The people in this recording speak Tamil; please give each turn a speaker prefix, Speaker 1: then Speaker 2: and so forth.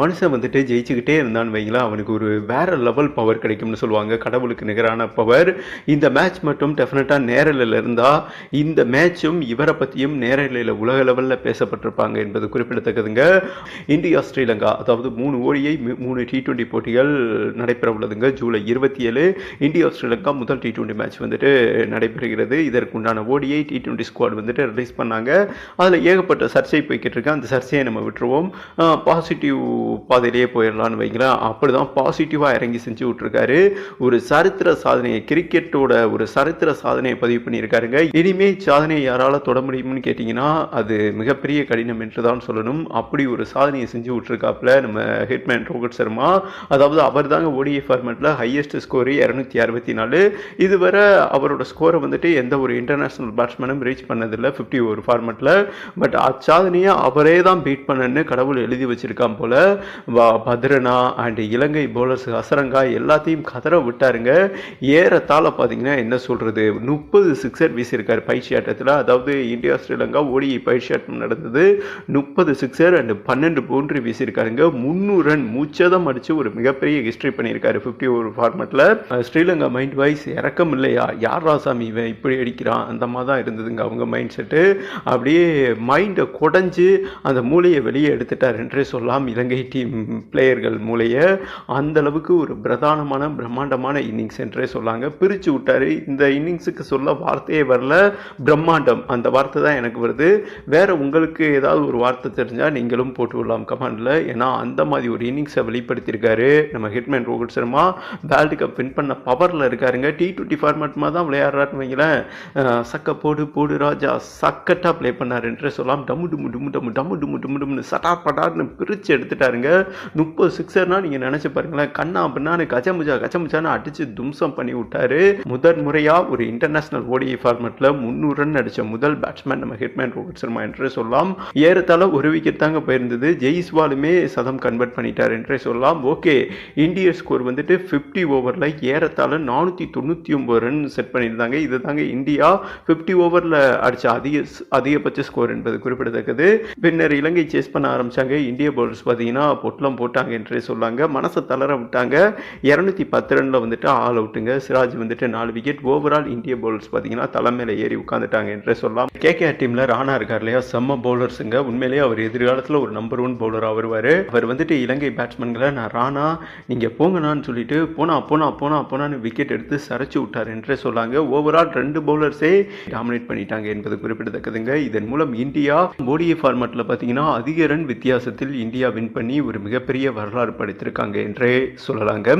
Speaker 1: மனுஷன் வந்துட்டு ஜெயிச்சுக்கிட்டே இருந்தான்னு வைங்களா அவனுக்கு ஒரு வேற லெவல் பவர் கிடைக்கும்னு சொல்லுவாங்க. கடவுளுக்கு நிகரான பவர் இந்த மேட்ச் மட்டும் டெஃபினட்டாக நேரலையில் இருந்தால் இந்த மேட்சும் இவரை பற்றியும் நேரலையில் உலக லெவலில் பேசப்பட்டிருப்பாங்க என்பது குறிப்பிடத்தக்கதுங்க. இந்தியா ஸ்ரீலங்கா அதாவது மூணு ஓடியை மூணு டி டுவெண்ட்டி போட்டிகள் நடைபெற உள்ளதுங்க. ஜூலை இருபத்தி ஏழு இந்தியா ஸ்ரீலங்கா முதல் டி டுவெண்ட்டி மேட்ச் வந்துட்டு நடைபெறுகிறது. இதற்குண்டான ஓடிஐ டி டுவெண்ட்டி ஸ்குவாட் வந்துட்டு ரிலீஸ் பண்ணாங்க. அதில் ஏகப்பட்ட சர்ச்சை போய்கிட்டு இருக்கு. அந்த சர்ச்சையை நம்ம விட்டுருவோம். பாசிட்டிவ் பாதையிலேயே போயிடலான்னு வைக்கிறேன். அப்படி தான் பாசிட்டிவாக இறங்கி செஞ்சு விட்ருக்காரு ஒரு சரித்திர சாதனையை கிரிக்கெட்டோட ஒரு சரித்திர சாதனையை பதிவு பண்ணியிருக்காருங்க. இனிமே சாதனையை யாரால் தொட முடியும்னு கேட்டிங்கன்னா அது மிகப்பெரிய கடினம் என்று தான் சொல்லணும். அப்படி ஒரு சாதனையை செஞ்சு விட்ருக்காப்புல நம்ம ஹிட்மேன் ரோஹித் சர்மா. அதாவது அவர் தாங்க ஓடிஐ ஃபார்மேட்டில் ஹையஸ்ட் ஸ்கோர் இரநூத்தி அறுபத்தி நாலு. இதுவரை அவரோட ஸ்கோரை வந்துட்டு எந்த ஒரு இன்டர்நேஷ்னல் பேட்ஸ்மேனும் ரீச் பண்ணதில்லை ஃபிஃப்டி ஒரு ஃபார்மேட்டில் பட் அச்சாதனையை அவரே தான் பீட் பண்ணன்னு கடவுள் எழுதி வச்சிருக்கான் போல். பத்ரனா அண்ட் இலங்கை போலர்ஸ் அசரங்கா எல்லாத்தையும் கதற விட்டாருங்க. ஏறத்தாழ பார்த்தீங்கன்னா என்ன சொல்கிறது முப்பது சிக்ஸர் வீசியிருக்காரு பயிற்சி ஆட்டத்தில். அதாவது இந்தியா ஸ்ரீலங்கா ஓடிஐ பயிற்சி ஆட்டம் நடந்தது. முப்பது சிக்ஸர் அண்ட் பன்னெண்டு பவுண்டரி வீசியிருக்காருங்க. முந்நூறு ரன் மூச்சதம் அடித்து ஒரு மிகப்பெரிய ஹிஸ்ட்ரி பண்ணியிருக்காரு ஃபிஃப்டி ஒரு ஃபார்மெட்டில் ஸ்ரீலங்கா மைண்ட் வைஸ் இறக்கம் இல்லையா? யார் ராசாமி இவன் இப்படி அடிக்கிறான்? அந்த மாதிரி தான் இருந்ததுங்க அவங்க மைண்ட் செட்டு அப்படியே மைண்டை குடஞ்சி அந்த மூளையை வெளியே எடுத்துட்டார் என்றே சொல்லலாம் இலங்கை டீம் பிளேயர்கள் மூலைய அந்தளவுக்கு ஒரு பிரதானமான பிரம்மாண்டமான இன்னிங்ஸ் என்றே சொல்லாங்க. பிரித்து விட்டார். இந்த இன்னிங்ஸுக்கு சொல்ல வார்த்தையே வரல. பிரம்மாண்டம். அந்த வார்த்தை தான் எனக்கு வருது. வேறு உங்களுக்கு ஏதாவது ஒரு வார்த்தை தெரிஞ்சால் நீங்களும் போட்டு விடலாம் கமெண்டில். ஏன்னா அந்த மாதிரி ஒரு இன்னிங்ஸை வெளிப்படுத்தியிருக்காரு நம்ம hitman Rohit Sharma. World cup win பண்ண பவரில் இருக்காருங்க. டி டுவெண்ட்டி ஃபார்மேட் மாதிரி தான் விளையாடுறாருன்னு வைங்களேன். சக்க போடு போடு ராஜா. சக்கட்டாக ப்ளே பண்ணார் என்றே சொல்லலாம் டம்மு டும்மு டும்மு டம்மு டம்மு டும்மு டும்மு டும்னு சட்டா பட்டார்னு பிரித்து எடுத்துட்டாருங்க முப்பது சிக்ஸர்னா நீங்கள் நினச்சி பாருங்களேன். கண்ணா அப்படின்னா கச்சமுச்சா கச்சமுச்சான்னு அடித்து தும்சம் பண்ணி விட்டாரு. முதல் முறையாக ஒரு இன்டர்நேஷனல் ஓடிஐ ஃபார்மேட்டில் முந்நூறு ரன் அடித்த முதல் பேட்ஸ்மேன் நம்ம ஹிட்மேன் ரோஹித் சர்மா என்றே சொல்லலாம். ஏறத்தாழ ஒரு விக்கெட் தாங்க போயிருந்தது. ஜெய்ஸ்வாலுமே சதம் கன்வெர்ட் பண்ணிட்டார் என்றே சொல்லலாம். ஓகே இந்திய ஸ்கோர் வந்துட்டு ஃபிஃப்டி ஓவரில் ஏறத்தாழ நானூற்றி தொண்ணூற்றி ஒம்பது ரன் செட் பண்ணியிருந்தாங்க. இது தாங்க இந்தியா. ஃபிஃப்டி ஓவரில் அடித்த அதிக அதிகபட்ச ஸ்கோர் என்பது குறிப்பிடத்தக்கது. பின்னர் இலங்கை சேஸ் பண்ண ஆரம்பிச்சாங்க. இந்திய பவுலர்ஸ் பார்த்தீங்கன்னா பொட்டலம் போட்டாங்க என்றே சொல்லாங்க. மனசை தளர விட்டாங்க. இரநூத்தி பத்து ரனில் வந்துட்டு ஆல் அவுட்டுங்க. சிராஜ் வந்துட்டு நாலு விக்கெட் ஓவரால் இந்திய பவுலர்ஸ் பார்த்தீங்கன்னா தலைமையில ஏறி உட்காந்துட்டாங்க என்றே சொல்லலாம். கேகேஆர் டீமில் ராணா இருக்கார் இல்லையா? செம்ம பவுலர்ஸுங்க உண்மையிலேயே அவர் எதிர்காலத்தில் ஒரு நம்பர் ஒன் பவுலராக வருவார். அவர் வந்துட்டு இலங்கை பேட்ஸ்மேன்களை நான் ராணா நீங்கள் போங்கண்ணான்னு சொல்லிட்டு போனா போனா போனா போனான்னு விக்கெட் எடுத்து சரைச்சு விட்டார் என்றே சொல்லாங்க. ஓவரால் ரெண்டு பவுலர்ஸே டாமினேட் பண்ணிட்டாங்க என்பது குறிப்பிடத்தக்கதுங்க. இதன் மூலம் இந்தியா ஓடிஏ ஃபார்மேட்டில் பார்த்தீங்கன்னா அதிக ரன் வித்தியாசத்தில் இந்தியா வின் பண்ணி பண்ணி ஒரு மிகப்பெரிய வரலாறு படைத்திருக்காங்க என்றே சொல்லலாங்க.